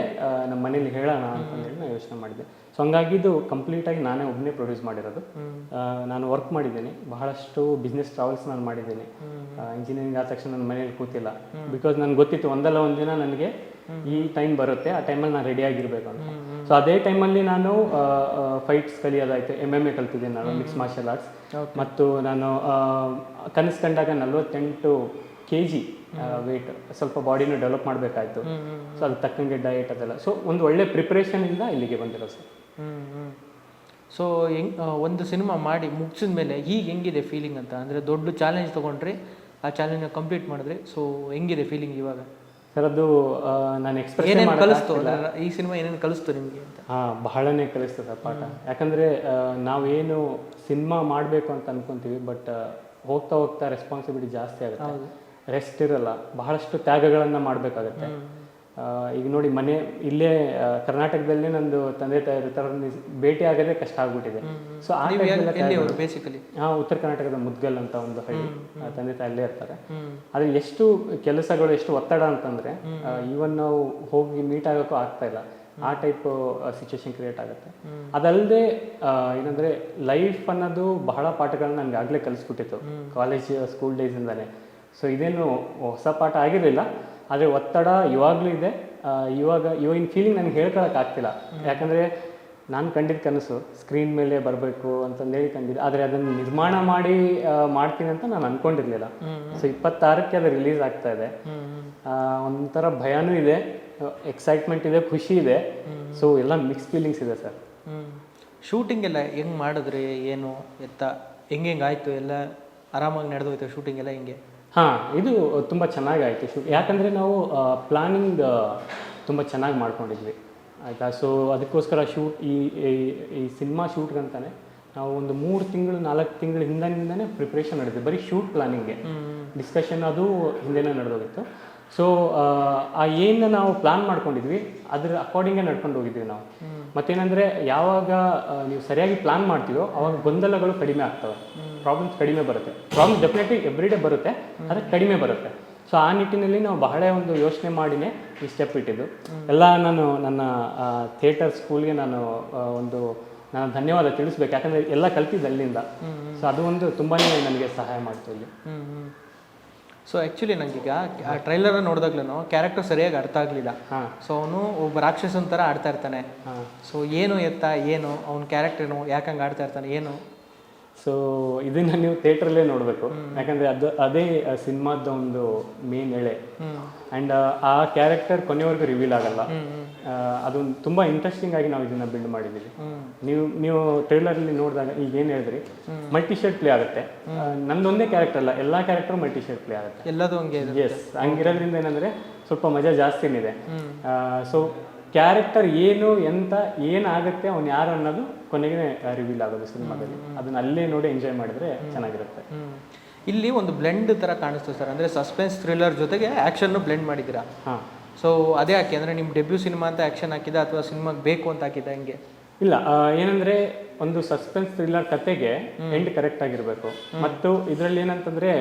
ನಮ್ಮ ಮನೇಲಿ ಹೇಳೋಣ ಹೇಳಿ ನಾನು ಯೋಚನೆ ಮಾಡಿದೆ. ಸೊ ಹಂಗಾಗಿ ಇದು ಕಂಪ್ಲೀಟಾಗಿ ನಾನೇ ಒಬ್ಬನೇ ಪ್ರೊಡ್ಯೂಸ್ ಮಾಡಿರೋದು. ನಾನು ವರ್ಕ್ ಮಾಡಿದ್ದೀನಿ. ಬಹಳಷ್ಟು ಬಿಸ್ನೆಸ್ ಟ್ರಾವೆಲ್ಸ್ ನಾನು ಮಾಡಿದ್ದೀನಿ. ಇಂಜಿನಿಯರಿಂಗ್ ಆದ ತಕ್ಷಣ ನನ್ನ ಮನೇಲಿ ಕೂತಿಲ್ಲ. ಬಿಕಾಸ್ ನನಗೆ ಗೊತ್ತಿತ್ತು ಒಂದಲ್ಲ ಒಂದಿನ ನನಗೆ ಈ ಟೈಮ್ ಬರುತ್ತೆ ಆ ಟೈಮಲ್ಲಿ ನಾನು ರೆಡಿ ಆಗಿರಬೇಕು ಅಂತ. ಸೊ ಅದೇ ಟೈಮಲ್ಲಿ ನಾನು ಫೈಟ್ಸ್ ಕಲಿಯೋದಾಯ್ತು. ಎಂ ಎಂ ಎ ಕಲ್ತಿದ್ದೀನಿ ನಾನು ಮಿಕ್ಸ್ ಮಾರ್ಷಲ್ ಆರ್ಟ್ಸ್ ಮತ್ತು ನಾನು ಕನಸು ಕಂಡಾಗ ನಲ್ವತ್ತೆಂಟು ಕೆ ಜಿ ವೆಯ್ಟ್ ಸ್ವಲ್ಪ ಬಾಡಿನೂ ಡೆವಲಪ್ ಮಾಡಬೇಕಾಯ್ತು. ಸೊ ಅದಕ್ಕೆ ತಕ್ಕಂಗೆ ಡಯೆಟ್ ಅದೆಲ್ಲ. ಸೊ ಒಂದು ಒಳ್ಳೆ ಪ್ರಿಪ್ರೇಷನಿಂದ ಇಲ್ಲಿಗೆ ಬಂದಿರೋ ಸರ್. ಸೊ ಹೆಂಗ್ ಒಂದು ಸಿನಿಮಾ ಮಾಡಿ ಮುಗಿಸಿದ ಮೇಲೆ ಈಗ ಹೆಂಗಿದೆ ಫೀಲಿಂಗ್ ಅಂತ? ಅಂದರೆ ದೊಡ್ಡ ಚಾಲೆಂಜ್ ತೊಗೊಂಡ್ರಿ ಆ ಚಾಲೆಂಜ್ನ ಕಂಪ್ಲೀಟ್ ಮಾಡಿದ್ರಿ. ಸೊ ಹೆಂಗಿದೆ ಫೀಲಿಂಗ್ ಇವಾಗ? ಸರ್ ಅದು ನಾನು ಎಕ್ಸ್ಪ್ರೆಸ್ ಏನೇನು ಕಲಿಸ್ತು? ಅಂದ್ರೆ ಈ ಸಿನಿಮಾ ಏನೇನು ಕಲಿಸ್ತು ನಿಮಗೆ ಅಂತ? ಹಾಂ ಬಹಳನೇ ಕಲಿಸ್ತದೆ ಆ ಪಾಠ. ಯಾಕಂದರೆ ನಾವೇನು ಸಿನಿಮಾ ಮಾಡಬೇಕು ಅಂತ ಅನ್ಕೊಂತೀವಿ ಬಟ್ ಹೋಗ್ತಾ ಹೋಗ್ತಾ ರೆಸ್ಪಾನ್ಸಿಬಿಲಿಟಿ ಜಾಸ್ತಿ ಆಗುತ್ತೆ. ರೆಸ್ಟ್ ಇರಲ್ಲ. ಬಹಳಷ್ಟು ತ್ಯಾಗಗಳನ್ನು ಮಾಡಬೇಕಾಗತ್ತೆ. ಈಗ ನೋಡಿ ಮನೆ ಇಲ್ಲೇ ಕರ್ನಾಟಕದಲ್ಲೇ ನಂದು ತಂದೆ ತಾಯಿ ಥರ ಭೇಟಿ ಆಗೋದೇ ಕಷ್ಟ ಆಗ್ಬಿಟ್ಟಿದೆ. ಸೊ ಆ ಬೇಸಿಕಲಿ ಹಾಂ ಉತ್ತರ ಕರ್ನಾಟಕದ ಮುದ್ಗಲ್ ಅಂತ ಒಂದು ಹಳ್ಳಿ. ತಂದೆ ತಾಯಿ ಅಲ್ಲೇ ಇರ್ತಾರೆ. ಆದರೆ ಎಷ್ಟು ಕೆಲಸಗಳು ಎಷ್ಟು ಒತ್ತಡ ಅಂತಂದ್ರೆ ಈವನ್ ನಾವು ಹೋಗಿ ಮೀಟ್ ಆಗೋಕ್ಕೂ ಆಗ್ತಾ ಇಲ್ಲ. ಆ ಟೈಪ್ ಸಿಚುವೇಶನ್ ಕ್ರಿಯೇಟ್ ಆಗುತ್ತೆ. ಅದಲ್ಲದೆ ಏನಂದ್ರೆ ಲೈಫ್ ಅನ್ನೋದು ಬಹಳ ಪಾಠಗಳನ್ನ ನನಗೆ ಆಗಲೇ ಕಲಿಸ್ಬಿಟ್ಟಿತ್ತು. ಕಾಲೇಜ್ ಸ್ಕೂಲ್ ಡೇಸಿಂದಾನೆ ಸೊ ಇದೇನು ಹೊಸ ಪಾಠ ಆಗಿರಲಿಲ್ಲ. ಆದರೆ ಒತ್ತಡ ಇವಾಗಲೂ ಇದೆ. ಇವಾಗ ಇವಾಗಿನ ಫೀಲಿಂಗ್ ನನಗೆ ಹೇಳ್ಕೊಳಕ್ಕಾಗ್ತಿಲ್ಲ ಯಾಕಂದರೆ ನಾನು ಕಂಡಿದ್ದ ಕನಸು ಸ್ಕ್ರೀನ್ ಮೇಲೆ ಬರಬೇಕು ಅಂತಂದೇಳಿ ಕಂಡಿದ್ದೆ ಆದರೆ ಅದನ್ನು ನಿರ್ಮಾಣ ಮಾಡಿ ಮಾಡ್ತೀನಿ ಅಂತ ನಾನು ಅನ್ಕೊಂಡಿರ್ಲಿಲ್ಲ. ಸೊ ಇಪ್ಪತ್ತಾರಕ್ಕೆ ಅದು ರಿಲೀಸ್ ಆಗ್ತಾ ಇದೆ. ಒಂಥರ ಭಯನೂ ಇದೆ ಎಕ್ಸೈಟ್ಮೆಂಟ್ ಇದೆ ಖುಷಿ ಇದೆ. ಸೊ ಎಲ್ಲ ಮಿಕ್ಸ್ ಫೀಲಿಂಗ್ಸ್ ಇದೆ ಸರ್. ಶೂಟಿಂಗ್ ಎಲ್ಲ ಹೆಂಗ್ ಮಾಡಿದ್ರಿ ಏನು ಎತ್ತ ಹೆಂಗೆ ಹೆಂಗೆ ಆಯಿತು ಎಲ್ಲ ಆರಾಮಾಗಿ ನಡೆದೋಯ್ತು ಶೂಟಿಂಗ್ ಎಲ್ಲ ಹೆಂಗೆ? ಹಾಂ ಇದು ತುಂಬ ಚೆನ್ನಾಗಾಯಿತು ಶೂಟ್ ಯಾಕಂದರೆ ನಾವು ಪ್ಲಾನಿಂಗ್ ತುಂಬ ಚೆನ್ನಾಗಿ ಮಾಡ್ಕೊಂಡಿದ್ವಿ. ಆಯಿತಾ? ಸೊ ಅದಕ್ಕೋಸ್ಕರ ಶೂಟ್ ಈ ಈ- ಈ ಸಿನಿಮಾ ಶೂಟ್ಗಂತಾನೆ ನಾವು ಒಂದು ಮೂರು ತಿಂಗಳು ನಾಲ್ಕು ತಿಂಗಳು ಹಿಂದಿನಿಂದನೇ ಪ್ರಿಪ್ರೇಷನ್ ನಡೆದಿದೆ ಬರೀ ಶೂಟ್ ಪ್ಲಾನಿಂಗ್ಗೆ ಡಿಸ್ಕಷನ್ ಅದು ಹಿಂದೆನೇ ನಡೆದೋಗಿತ್ತು. ಸೊ ಆ ಏನು ನಾವು ಪ್ಲಾನ್ ಮಾಡ್ಕೊಂಡಿದ್ವಿ ಅದ್ರ ಅಕಾರ್ಡಿಂಗೇ ನಡ್ಕೊಂಡು ಹೋಗಿದ್ವಿ ನಾವು. ಮತ್ತೇನಂದ್ರೆ ಯಾವಾಗ ನೀವು ಸರಿಯಾಗಿ ಪ್ಲಾನ್ ಮಾಡ್ತೀವೋ ಅವಾಗ ಗೊಂದಲಗಳು ಕಡಿಮೆ ಆಗ್ತವೆ. ಪ್ರಾಬ್ಲಮ್ಸ್ ಕಡಿಮೆ ಬರುತ್ತೆ. ಪ್ರಾಬ್ಲಮ್ ಡೆಫಿನೆಟ್ಲಿ ಎವ್ರಿಡೇ ಬರುತ್ತೆ ಆದರೆ ಕಡಿಮೆ ಬರುತ್ತೆ. ಸೊ ಆ ನಿಟ್ಟಿನಲ್ಲಿ ನಾವು ಬಹಳ ಒಂದು ಯೋಚನೆ ಮಾಡಿನೇ ಈ ಸ್ಟೆಪ್ ಇಟ್ಟಿದ್ದು. ಎಲ್ಲ ನಾನು ನನ್ನ ಥಿಯೇಟರ್ ಸ್ಕೂಲ್ಗೆ ನಾನು ಒಂದು ನಾನು ಧನ್ಯವಾದ ತಿಳಿಸ್ಬೇಕು. ಯಾಕಂದ್ರೆ ಎಲ್ಲ ಕಲ್ತಿದ್ದು ಅಲ್ಲಿಂದ. ಸೊ ಅದು ಒಂದು ತುಂಬಾ ನನಗೆ ಸಹಾಯ ಮಾಡ್ತು ಇಲ್ಲಿ. ಸೊ ಆ್ಯಕ್ಚುಲಿ ನನಗೀಗ ಆ ಟ್ರೈಲರ್ ನೋಡಿದಾಗ್ಲೂ ಕ್ಯಾರೆಕ್ಟರ್ ಸರಿಯಾಗಿ ಅರ್ಥ ಆಗಲಿಲ್ಲ. ಸೊ ಅವನು ಒಬ್ಬ ರಾಕ್ಷಸನ ಥರ ಆಡ್ತಾ ಇರ್ತಾನೆ. ಸೊ ಏನು ಎತ್ತ ಏನು ಅವ್ನ ಕ್ಯಾರೆಕ್ಟರ್ ಏನು ಯಾಕೆ ಹಂಗೆ ಆಡ್ತಾ ಇರ್ತಾನೆ ಏನು? ಸೊ ಇದನ್ನ ನೀವು ಥಿಯೇಟ್ರಲ್ಲೇ ನೋಡಬೇಕು. ಯಾಕಂದ್ರೆ ಅದು ಅದೇ ಸಿನಿಮಾದ ಒಂದು ಮೇನ್ ಎಳೆ. ಅಂಡ್ ಆ ಕ್ಯಾರೆಕ್ಟರ್ ಕೊನೆವರೆಗೂ ರಿವೀಲ್ ಆಗಲ್ಲ. ಅದೊಂದು ಅದು ತುಂಬ ಇಂಟ್ರೆಸ್ಟಿಂಗ್ ಆಗಿ ನಾವು ಇದನ್ನ ಬಿಲ್ಡ್ ಮಾಡಿದೀವಿ ನೀವು ನೀವು ಟ್ರೈಲರಲ್ಲಿ ನೋಡಿದಾಗ ಈಗ ಏನು ಹೇಳಿದ್ರಿ? ಮಲ್ಟಿ ಶರ್ಟ್ ಪ್ಲೇ ಆಗುತ್ತೆ. ನಂದೊಂದೇ ಕ್ಯಾರೆಕ್ಟರ್ ಅಲ್ಲ ಎಲ್ಲಾ ಕ್ಯಾರೆಕ್ಟರ್ ಮಲ್ಟಿ ಶರ್ಟ್ ಪ್ಲೇ ಆಗುತ್ತೆ. ಎಲ್ಲದೂ ಹಂಗೆ ಇದೆ ಎಸ್ ಹಂಗಿರೋದ್ರಿಂದ ಏನಂದ್ರೆ ಸ್ವಲ್ಪ ಮಜಾ ಜಾಸ್ತಿ ಇದೆ ಸೊ ಕ್ಯಾರೆಕ್ಟರ್ ಏನು ಎಂತ ಏನಾಗುತ್ತೆ ಅವ್ನು ಯಾರು ಅನ್ನೋದು ಕೊನೆಗೆ ರಿವೀಲ್ ಆಗೋದು ಸಿನಿಮಾದಲ್ಲಿ. ಅದನ್ನ ಅಲ್ಲೇ ನೋಡಿ ಎಂಜಾಯ್ ಮಾಡಿದ್ರೆ ಚೆನ್ನಾಗಿರುತ್ತೆ. ಇಲ್ಲಿ ಒಂದು ಬ್ಲೆಂಡ್ ಥರ ಕಾಣಿಸ್ತು ಸರ್. ಅಂದ್ರೆ ಸಸ್ಪೆನ್ಸ್ ಥ್ರಿಲ್ಲರ್ ಜೊತೆಗೆ ಆ್ಯಕ್ಷನ್ನು ಬ್ಲೆಂಡ್ ಮಾಡಿದ್ದೀರಾ? ಹಾಂ. ಸೊ ಅದೇ ಹಾಕಿ ಅಂದರೆ ನಿಮ್ಮ ಡೆಬ್ಯೂ ಸಿನಿಮಾ ಅಂತ ಆ್ಯಕ್ಷನ್ ಹಾಕಿದ ಅಥವಾ ಸಿನಿಮಾ ಬೇಕು ಅಂತ ಹಾಕಿದ ಹಂಗೆ? ಇಲ್ಲ ಏನಂದ್ರೆ ಒಂದು ಸಸ್ಪೆನ್ಸ್ ಥ್ರಿಲ್ಲರ್ ಕತೆಗೆ ಎಂಡ್ ಕರೆಕ್ಟ್ ಆಗಿರಬೇಕು. ಮತ್ತು ಇದರಲ್ಲಿ ಏನಂತಂದ್ರೆ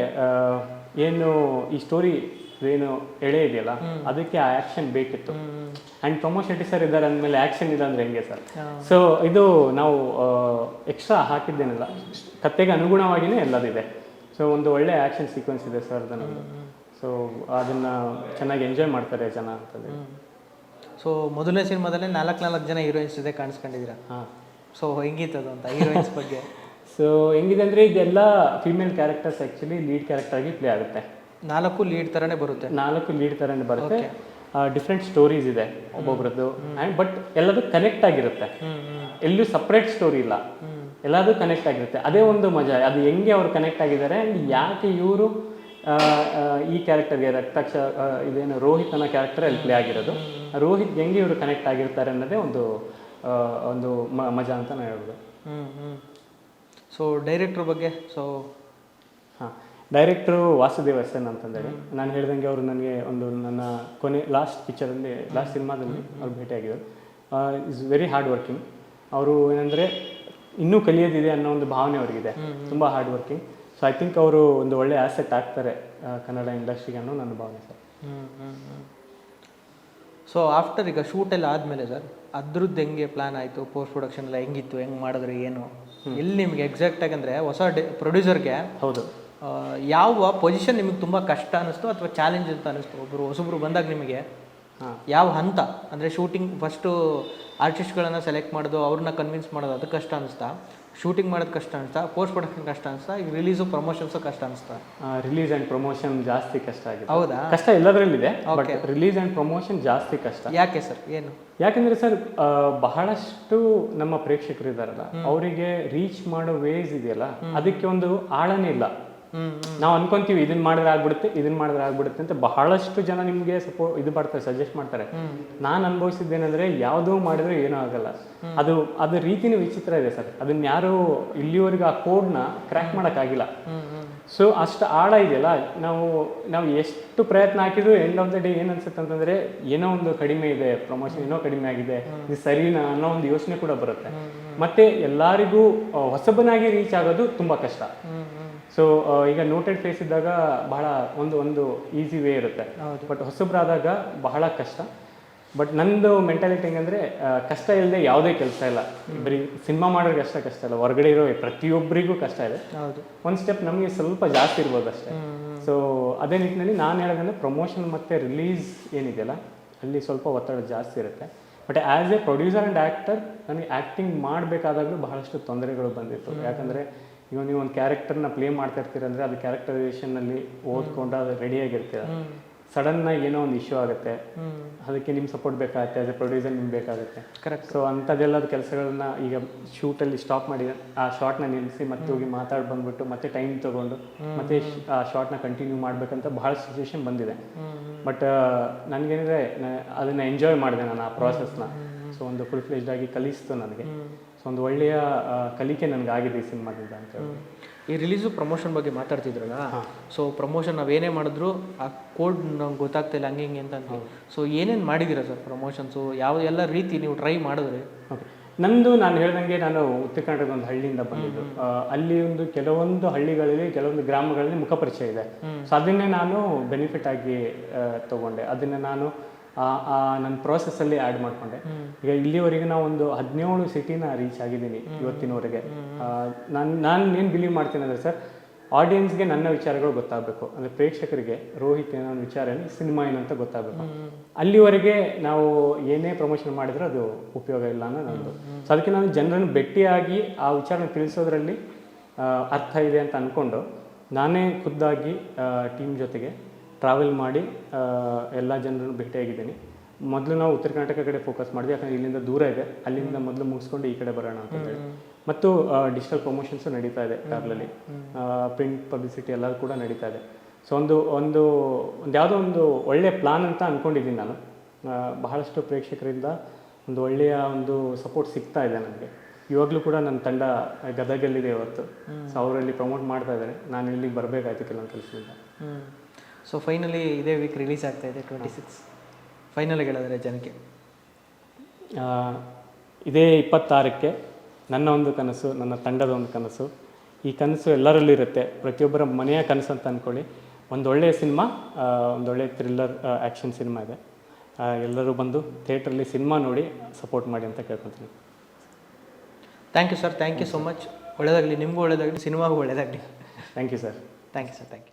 ಏನು ಈ ಸ್ಟೋರಿ ಏನು ಎಳೆ ಇದೆಯಲ್ಲ ಅದಕ್ಕೆ ಆ ಆಕ್ಷನ್ ಬೇಕಿತ್ತು. ಅಂಡ್ ಪ್ರಮೋದ್ ಶೆಟ್ಟಿ ಸರ್ ಇದ್ದಾರೆ ಅಂದಮೇಲೆ ಆಕ್ಷನ್ ಇದೆ ಅಂದ್ರೆ ಹೆಂಗೆ ಸರ್? ಸೊ ಇದು ನಾವು ಎಕ್ಸ್ಟ್ರಾ ಹಾಕಿದ್ದೇನಲ್ಲ ಕತ್ತೆಗೆ ಅನುಗುಣವಾಗಿನೇ ಎಲ್ಲದಿದೆ ಸೊ ಒಂದು ಒಳ್ಳೆ ಆಕ್ಷನ್ ಸೀಕ್ವೆನ್ಸ್ ಇದೆ ಸರ್ ಅದನ್ನು ಸೊ ಅದನ್ನ ಚೆನ್ನಾಗಿ ಎಂಜಾಯ್ ಮಾಡ್ತಾರೆ ಜನ ಅಂತಂದ್ರೆ. ಸೊ ಮೊದಲನೇ ಸಿನಿಮಾದಲ್ಲಿ ನಾಲ್ಕು ನಾಲ್ಕು ಜನ ಹೀರೋಯಿನ್ಸ್ ಇದೆ ಕಾಣಿಸ್ಕೊಂಡಿದ್ದೀರಾ? ಹಾಂ. ಸೊ ಅದು ಅಂತ ಹೀರೋಯಿನ್ಸ್ ಬಗ್ಗೆ? *laughs* ಸೊ ಹೆಂಗಿದೆ ಅಂದರೆ ಇದೆಲ್ಲ female characters actually lead character ಆಗಿ ಪ್ಲೇ ಆಗುತ್ತೆ. ನಾಲ್ಕು ಲೀಡ್ ಥರನೇ ಬರುತ್ತೆ. ನಾಲ್ಕು ಲೀಡ್ ಥರನೇ ಬರುತ್ತೆ. ಡಿಫ್ರೆಂಟ್ ಸ್ಟೋರೀಸ್ ಇದೆ ಒಬ್ಬೊಬ್ರದ್ದು. ಆ್ಯಂಡ್ ಬಟ್ ಎಲ್ಲದೂ ಕನೆಕ್ಟ್ ಆಗಿರುತ್ತೆ. ಎಲ್ಲೂ ಸಪ್ರೇಟ್ ಸ್ಟೋರಿ ಇಲ್ಲ. ಎಲ್ಲದೂ ಕನೆಕ್ಟ್ ಆಗಿರುತ್ತೆ. ಅದೇ ಒಂದು ಮಜಾ. ಅದು ಹೆಂಗೆ ಅವ್ರು ಕನೆಕ್ಟ್ ಆಗಿದ್ದಾರೆ ಆ್ಯಂಡ್ ಯಾಕೆ ಇವರು ಈ ಕ್ಯಾರೆಕ್ಟರ್ಗೆ ರಕ್ತಾಕ್ಷ ಇದೇನು ರೋಹಿತ್ ಅನ್ನೋ ಕ್ಯಾರೆಕ್ಟರ್ ಅಲ್ಲಿ ಪ್ಲೇ ಆಗಿರೋದು. ರೋಹಿತ್ ಹೆಂಗೆ ಇವರು ಕನೆಕ್ಟ್ ಆಗಿರ್ತಾರೆ ಅನ್ನೋದೇ ಒಂದು ಒಂದು ಮಜಾ ಅಂತ ನಾನು ಹೇಳ್ಬೋದು. ಸೊ ಡೈರೆಕ್ಟ್ರ್ ಬಗ್ಗೆ so director Vasudeva S N ಅಂತಂದೇಳಿ. ನಾನು ಹೇಳ್ದಂಗೆ ಅವರು ನನಗೆ ಒಂದು ನನ್ನ ಕೊನೆ ಲಾಸ್ಟ್ ಪಿಕ್ಚರಲ್ಲಿ ಲಾಸ್ಟ್ ಸಿನಿಮಾದಲ್ಲಿ ಅವ್ರು ಭೇಟಿಯಾಗಿದ್ದರು ಇಸ್ ವೆರಿ ಹಾರ್ಡ್ ವರ್ಕಿಂಗ್ ಅವರು ಏನಂದರೆ ಇನ್ನೂ ಕಲಿಯೋದಿದೆ ಅನ್ನೋ ಒಂದು ಭಾವನೆ ಅವರಿಗಿದೆ. ತುಂಬ hard working so I think ಅವರು ಒಂದು ಒಳ್ಳೆ ಆಸೆಟ್ ಆಗ್ತಾರೆ ಕನ್ನಡ ಇಂಡಸ್ಟ್ರಿಗೆ ಅನ್ನೋ ನನ್ನ ಭಾವನೆ ಸರ್. ಸೊ ಆಫ್ಟರ್ ಈಗ ಶೂಟ್ ಎಲ್ಲ ಆದಮೇಲೆ ಸರ್ ಅದ್ರದ್ದು ಹೆಂಗೆ ಪ್ಲಾನ್ ಆಯಿತು? ಪೋಸ್ಟ್ ಪ್ರೊಡಕ್ಷನ್ ಎಲ್ಲ ಹೆಂಗಿತ್ತು? ಹೆಂಗೆ ಮಾಡಿದ್ರೆ? ಏನು? ಇಲ್ಲಿ ನಿಮಗೆ ಎಕ್ಸಾಕ್ಟಾಗಿ ಅಂದರೆ ಹೊಸ ಡೆ ಪ್ರೊಡ್ಯೂಸರ್ಗೆ ಹೌದು. ಯಾವ ಪೊಸಿಷನ್ ನಿಮಗೆ ತುಂಬ ಕಷ್ಟ ಅನ್ನಿಸ್ತು ಅಥವಾ ಚಾಲೆಂಜ್ ಅಂತ ಅನ್ನಿಸ್ತು ಒಬ್ಬರು ಹೊಸಬ್ರು ಬಂದಾಗ ನಿಮಗೆ ಯಾವ ಹಂತ? ಅಂದರೆ ಶೂಟಿಂಗ್ ಫಸ್ಟು ಆರ್ಟಿಸ್ಟ್ಗಳನ್ನು ಸೆಲೆಕ್ಟ್ ಮಾಡೋದು ಅವ್ರನ್ನ ಕನ್ವಿನ್ಸ್ ಮಾಡೋದು ಅದು ಕಷ್ಟ ಅನಿಸ್ತಾ ಶೂಟಿಂಗ್ ಮಾಡೋದು ಕಷ್ಟ ಅನಿಸ್ತಾ ಪೋಸ್ಟ್ ಪ್ರೊಡಕ್ಷನ್ ಕಷ್ಟ ಅನಿಸ್ತಾ ಈಗ ರಿಲೀಸು ಪ್ರಮೋಷನ್ಸು ಕಷ್ಟ ಅನಿಸ್ತಾ ರಿಲೀಸ್ ಆ್ಯಂಡ್ ಪ್ರಮೋಷನ್ ಜಾಸ್ತಿ ಕಷ್ಟ ಆಗಿದೆ. ಹೌದಾ? ಕಷ್ಟ ಎಲ್ಲದರಲ್ಲಿದೆ ಓಕೆ ರಿಲೀಸ್ ಆ್ಯಂಡ್ ಪ್ರಮೋಷನ್ ಜಾಸ್ತಿ ಕಷ್ಟ. ಯಾಕೆ ಸರ್? ಏನು? ಯಾಕಂದ್ರೆ ಸರ್ ಬಹಳಷ್ಟು ನಮ್ಮ ಪ್ರೇಕ್ಷಕರು ಇದ್ದಾರಲ್ಲ ಅವರಿಗೆ ರೀಚ್ ಮಾಡೋ ವೇಸ್ ಇದೆಯಲ್ಲ ಅದಕ್ಕೆ ಒಂದು ಆಳನೇ ಇಲ್ಲ. ನಾವು ಅನ್ಕೊಂತೀವಿ ಇದನ್ನ ಮಾಡಿದ್ರೆ ಆಗ್ಬಿಡುತ್ತೆ ಇದನ್ನ ಮಾಡಿದ್ರೆ ಆಗ್ಬಿಡುತ್ತೆ ಅಂತ ಬಹಳಷ್ಟು ಜನ ನಿಮಗೆ ಸಪೋರ್ಟ್ ಇದು ಮಾಡ್ತಾರೆ ಸಜೆಸ್ಟ್ ಮಾಡ್ತಾರೆ. ನಾನು ಅನುಭವಿಸಿದ್ದೇನೆಂದ್ರೆ ಯಾವುದೂ ಮಾಡಿದ್ರೆ ಏನೂ ಆಗಲ್ಲ. ಅದು ಅದು ರೀತಿನೂ ವಿಚಿತ್ರ ಇದೆ ಸರ್. ಅದನ್ನ ಯಾರು ಇಲ್ಲಿವರೆಗೂ ಆ ಕೋಡ್ನ ಕ್ರ್ಯಾಕ್ ಮಾಡೋಕ್ಕಾಗಿಲ್ಲ. ಸೊ ಅಷ್ಟು ಆಳ ಇದೆಯಲ್ಲ ನಾವು ನಾವು ಎಷ್ಟು ಪ್ರಯತ್ನ ಹಾಕಿದ್ರು ಎಂಡ್ ಆಫ್ ದ ಡೇ ಏನ್ ಅನ್ಸುತ್ತೆ ಅಂತಂದ್ರೆ ಏನೋ ಒಂದು ಕಡಿಮೆ ಇದೆ ಪ್ರಮೋಷನ್ ಏನೋ ಕಡಿಮೆ ಆಗಿದೆ ಇದು ಸರಿನಾ ಅನ್ನೋ ಒಂದು ಯೋಚನೆ ಕೂಡ ಬರುತ್ತೆ. ಮತ್ತೆ ಎಲ್ಲರಿಗೂ ಹೊಸಬನಾಗಿ ರೀಚ್ ಆಗೋದು ತುಂಬಾ ಕಷ್ಟ. ಸೊ ಈಗ ನೋಟೆಡ್ ಫೇಸ್ ಇದ್ದಾಗ ಬಹಳ ಒಂದು ಒಂದು ಈಸಿ ವೇ ಇರುತ್ತೆ. ಬಟ್ ಹೊಸಬ್ರಾದಾಗ ಬಹಳ ಕಷ್ಟ. ಬಟ್ ನಂದು ಮೆಂಟಾಲಿಟಿ ಹೆಂಗಂದ್ರೆ ಕಷ್ಟ ಇಲ್ಲದೆ ಯಾವುದೇ ಕೆಲಸ ಇಲ್ಲ. ಬರೀ ಸಿನಿಮಾ ಮಾಡೋರಿಗೆ ಅಷ್ಟೇ ಕಷ್ಟ ಇಲ್ಲ. ಹೊರಗಡೆ ಇರೋ ಪ್ರತಿಯೊಬ್ಬರಿಗೂ ಕಷ್ಟ ಇದೆ. ಒಂದು ಸ್ಟೆಪ್ ನಮಗೆ ಸ್ವಲ್ಪ ಜಾಸ್ತಿ ಇರ್ಬೋದು ಅಷ್ಟೇ. ಸೊ ಅದೇ ನಿಟ್ಟಿನಲ್ಲಿ ನಾನು ಹೇಳೋದಂದ್ರೆ ಪ್ರಮೋಷನ್ ಮತ್ತು ರಿಲೀಸ್ ಏನಿದೆಯಲ್ಲ ಅಲ್ಲಿ ಸ್ವಲ್ಪ ಒತ್ತಡ ಜಾಸ್ತಿ ಇರುತ್ತೆ. But as a producer and actor ನನಗೆ ಆ್ಯಕ್ಟಿಂಗ್ ಮಾಡಬೇಕಾದಾಗಲೂ ಬಹಳಷ್ಟು ತೊಂದರೆಗಳು ಬಂದಿತ್ತು. ಯಾಕಂದರೆ ಇವಾಗ ನೀವು ಒಂದು ಕ್ಯಾರೆಕ್ಟರ್ನ ಪ್ಲೇ ಮಾಡ್ತಾ ಇರ್ತೀರಂದ್ರೆ ಅದು ಕ್ಯಾರೆಕ್ಟರೈಸೇಷನ್ನಲ್ಲಿ ಓದ್ಕೊಂಡು ಅದು ರೆಡಿಯಾಗಿರ್ತೀರ ಸಡನ್ನಾಗಿ ಏನೋ ಒಂದು ಇಶ್ಯೂ ಆಗುತ್ತೆ. ಅದಕ್ಕೆ ನಿಮ್ಮ ಸಪೋರ್ಟ್ ಬೇಕಾಗುತ್ತೆ ಆಸ್ ಎ ಪ್ರೊಡ್ಯೂಸರ್ ನಿಮ್ಗೆ ಬೇಕಾಗುತ್ತೆ. ಕರೆಕ್ಟ್ ಸೊ ಅಂಥದ್ದೆಲ್ಲ ಕೆಲಸಗಳನ್ನ ಈಗ ಶೂಟಲ್ಲಿ ಸ್ಟಾಪ್ ಮಾಡಿ ಆ ಶಾರ್ಟ್ನ ನಿಲ್ಲಿಸಿ ಮತ್ತೆ ಹೋಗಿ ಮಾತಾಡಿ ಬಂದ್ಬಿಟ್ಟು ಮತ್ತೆ ಟೈಮ್ ತಗೊಂಡು ಮತ್ತೆ ಆ ಶಾರ್ಟ್ನ ಕಂಟಿನ್ಯೂ ಮಾಡ್ಬೇಕಂತ ಬಹಳ ಸಿಚುವೇಶನ್ ಬಂದಿದೆ. ಬಟ್ ನನಗೇನಿದೆ ಅದನ್ನ ಎಂಜಾಯ್ ಮಾಡಿದೆ ನಾನು ಆ ಪ್ರಾಸೆಸ್ನ ಸೊ ಒಂದು ಫುಲ್ ಫ್ಲೆಜ್ಡ್ ಆಗಿ ಕಲಿಸ್ತು ನನಗೆ. ಸೊ ಒಂದು ಒಳ್ಳೆಯ ಕಲಿಕೆ ನನಗೆ ಆಗಿದೆ ಈ ಸಿನಿಮಾದಿಂದ ಅಂತ ಹೇಳಿ ಈ ರಿಲೀಸು ಪ್ರಮೋಷನ್ ಬಗ್ಗೆ ಮಾತಾಡ್ತಿದ್ರಲ್ಲ? ಸೊ ಪ್ರಮೋಷನ್ ನಾವೇನೇ ಮಾಡಿದ್ರು ಆ ಕೋಡ್ ನಮ್ಗೆ ಗೊತ್ತಾಗ್ತಿಲ್ಲ ಹಂಗೆ ಹಿಂಗೆ ಅಂತ ಸೊ ಏನೇನು ಮಾಡಿದ್ದೀರಾ ಸರ್ ಪ್ರಮೋಷನ್ಸು ಯಾವ ಎಲ್ಲ ರೀತಿ ನೀವು ಟ್ರೈ ಮಾಡಿದ್ರಿ? ಓಕೆ. ನಂದು ನಾನು ಹೇಳ್ದಂಗೆ ನಾನು ಉತ್ತರ ಕರ್ನಾಟಕದ ಒಂದು ಹಳ್ಳಿಯಿಂದ ಬಂದಿದ್ದು. ಅಲ್ಲಿ ಒಂದು ಕೆಲವೊಂದು ಹಳ್ಳಿಗಳಲ್ಲಿ ಕೆಲವೊಂದು ಗ್ರಾಮಗಳಲ್ಲಿ ಮುಖಪರಿಚಯ ಇದೆ. ಸೊ ಅದನ್ನೇ ನಾನು ಬೆನಿಫಿಟ್ ಆಗಿ ತಗೊಂಡೆ. ಅದನ್ನ ನಾನು ನನ್ನ ಪ್ರೋಸೆಸ್ಸಲ್ಲಿ ಆ್ಯಡ್ ಮಾಡ್ಕೊಂಡೆ. ಈಗ ಇಲ್ಲಿವರೆಗೆ ನಾವು ಒಂದು ಹದಿನೇಳು ಸಿಟಿನ ರೀಚ್ ಆಗಿದ್ದೀನಿ ಇವತ್ತಿನವರೆಗೆ. ನಾನು ನಾನು ಏನು ಬಿಲೀವ್ ಮಾಡ್ತೀನಿ ಅಂದರೆ ಸರ್ ಆಡಿಯನ್ಸ್ಗೆ ನನ್ನ ವಿಚಾರಗಳು ಗೊತ್ತಾಗಬೇಕು. ಅಂದರೆ ಪ್ರೇಕ್ಷಕರಿಗೆ ರೋಹಿತ್ ಏನೋ ಒಂದು ವಿಚಾರ ಏನು ಸಿನಿಮಾ ಏನು ಅಂತ ಗೊತ್ತಾಗಬೇಕು. ಅಲ್ಲಿವರೆಗೆ ನಾವು ಏನೇ ಪ್ರಮೋಷನ್ ಮಾಡಿದ್ರೆ ಅದು ಉಪಯೋಗ ಇಲ್ಲ ಅನ್ನೋ ನಂದು. ಸೊ ಅದಕ್ಕೆ ನಾನು ಜನರನ್ನು ಭೇಟಿಯಾಗಿ ಆ ವಿಚಾರನ ತಿಳಿಸೋದ್ರಲ್ಲಿ ಆ, ಅರ್ಥ ಇದೆ ಅಂತ ಅಂದ್ಕೊಂಡು ನಾನೇ ಖುದ್ದಾಗಿ ಟೀಮ್ ಜೊತೆಗೆ ಟ್ರಾವೆಲ್ ಮಾಡಿ ಎಲ್ಲ ಜನರನ್ನು ಭೇಟಿಯಾಗಿದ್ದೀನಿ. ಮೊದಲು ನಾವು ಉತ್ತರ ಕರ್ನಾಟಕ ಕಡೆ ಫೋಕಸ್ ಮಾಡಿದ್ವಿ ಯಾಕಂದ್ರೆ ಇಲ್ಲಿಂದ ದೂರ ಇದೆ. ಅಲ್ಲಿಂದ ಮೊದಲು ಮುಗಿಸ್ಕೊಂಡು ಈ ಕಡೆ ಬರೋಣ ಅಂತ ಹೇಳಿ. ಮತ್ತು ಡಿಜಿಟಲ್ ಪ್ರಮೋಷನ್ಸು ನಡೀತಾ ಇದೆ ಕಾರ್ಲಲ್ಲಿ ಪ್ರಿಂಟ್ ಪಬ್ಲಿಸಿಟಿ ಎಲ್ಲ ಕೂಡ ನಡೀತಾ ಇದೆ. ಸೊ ಒಂದು ಒಂದು ಒಂದು ಯಾವುದೋ ಒಂದು ಒಳ್ಳೆಯ ಪ್ಲಾನ್ ಅಂತ ಅಂದ್ಕೊಂಡಿದ್ದೀನಿ ನಾನು. ಬಹಳಷ್ಟು ಪ್ರೇಕ್ಷಕರಿಂದ ಒಂದು ಒಳ್ಳೆಯ ಒಂದು ಸಪೋರ್ಟ್ ಸಿಗ್ತಾ ಇದೆ ನನಗೆ. ಇವಾಗಲೂ ಕೂಡ ನನ್ನ ತಂಡ ಗದಗಲ್ಲಿದೆ ಇವತ್ತು. ಸೊ ಅವರಲ್ಲಿ ಪ್ರಮೋಟ್ ಮಾಡ್ತಾ ಇದ್ದಾರೆ. ನಾನು ಇಲ್ಲಿಗೆ ಬರಬೇಕಾಯ್ತು ಕೆಲವೊಂದು ಕೆಲಸದಿಂದ. ಸೊ ಫೈನಲಿ ಇದೇ ವೀಕ್ ರಿಲೀಸ್ ಆಗ್ತಾ ಇದೆ ಟ್ವೆಂಟಿ ಸಿಕ್ಸ್ ಫೈನಲ್ ಹೇಳಿದ್ರೆ ಜನಕ್ಕೆ. ಇದೇ ಇಪ್ಪತ್ತಾರಕ್ಕೆ ನನ್ನ ಒಂದು ಕನಸು ನನ್ನ ತಂಡದ ಒಂದು ಕನಸು. ಈ ಕನಸು ಎಲ್ಲರಲ್ಲೂ ಇರುತ್ತೆ. ಪ್ರತಿಯೊಬ್ಬರ ಮನೆಯ ಕನಸು ಅಂತ ಅಂದ್ಕೊಳ್ಳಿ ಒಂದು ಒಳ್ಳೆಯ ಸಿನಿಮಾ ಒಂದು ಒಳ್ಳೆಯ ಥ್ರಿಲ್ಲರ್ ಆ್ಯಕ್ಷನ್ ಸಿನಿಮಾ ಇದೆ. ಎಲ್ಲರೂ ಬಂದು ಥಿಯೇಟ್ರಲ್ಲಿ ಸಿನಿಮಾ ನೋಡಿ ಸಪೋರ್ಟ್ ಮಾಡಿ ಅಂತ ಕೇಳ್ಕೊತೀನಿ. Thank you sir thank you so much ಒಳ್ಳೆಯದಾಗಲಿ ನಿಮಗೂ ಒಳ್ಳೆಯದಾಗಲಿ ಸಿನಿಮಾಗೂ ಒಳ್ಳೆಯದಾಗಲಿ thank you sir thank you sir thank you